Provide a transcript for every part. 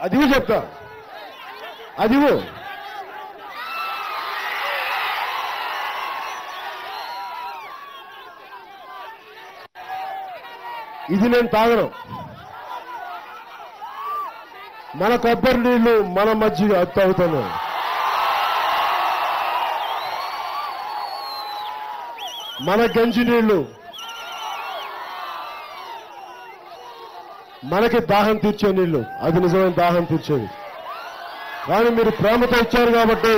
అదివు చెప్తా. అదివు. ఇది నేను తాగను. మన కొబ్బరి నీళ్ళు మన మధ్య అది తాగుతాను మన గంజి నీళ్ళు మనకి దాహం తీర్చే నీళ్ళు. అది నిజమైన దాహం తీర్చేది కానీ మీరు ప్రేమతో ఇచ్చారు కాబట్టి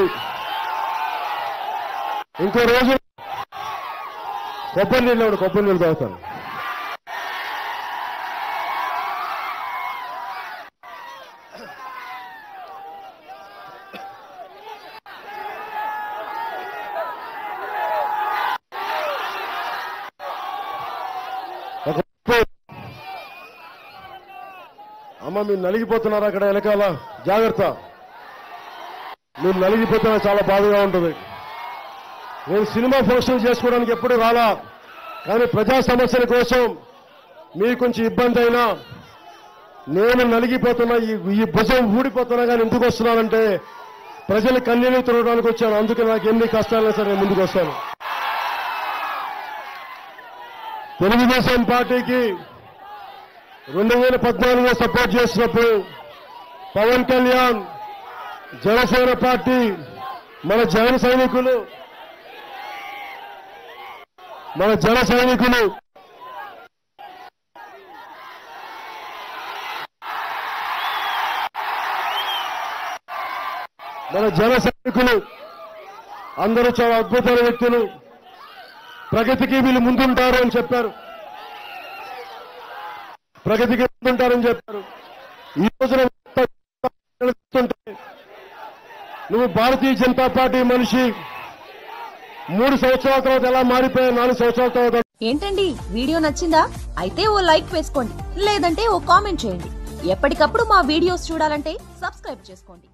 ఇంకో రోజు కొబ్బరి నీళ్ళు కొబ్బరి నీళ్ళు తాగుతాను. అమ్మ మీరు నలిగిపోతున్నారు అక్కడ వెనకాల. జాగ్రత్త. మీరు నలిగిపోతున్నా చాలా బాధగా ఉంటుంది. నేను సినిమా ఫంక్షన్ చేసుకోవడానికి ఎప్పుడు రాలా? కానీ ప్రజా సమస్యల కోసం మీకు కొంచెం ఇబ్బంది అయినా నేను నలిగిపోతున్నా ఈ ఈ భుజం ఊడిపోతున్నా కానీ ఎందుకు వస్తున్నానంటే ప్రజలు కన్నీళ్ళు తిరగడానికి వచ్చాను. అందుకే నాకు ఎన్ని కష్టాలైనా సరే నేను ముందుకు వస్తాను. తెలుగుదేశం పార్టీకి రెండు వేల పద్నాలుగులో సపోర్ట్ చేసినప్పుడు పవన్ కళ్యాణ్ జనసేన పార్టీ మన జన సైనికులు మన జన సైనికులు. మన జన సైనికులు అందరూ చాలా అద్భుతమైన వ్యక్తులు. ప్రగతికి వీళ్ళు ముందుంటారు అని చెప్పారు. ప్రగతికి ముందుంటారని చెప్పారు. ఈ రోజున నువ్వు భారతీయ జనతా పార్టీ మనిషి. మూడు సంవత్సరాల తర్వాత ఎలా మారిపోయా నాలుగు సంవత్సరాల తర్వాత ఏంటండి? వీడియో నచ్చిందా? అయితే ఓ లైక్ వేసుకోండి. లేదంటే ఓ కామెంట్ చేయండి. ఎప్పటికప్పుడు మా వీడియోస్ చూడాలంటే సబ్స్క్రైబ్ చేసుకోండి.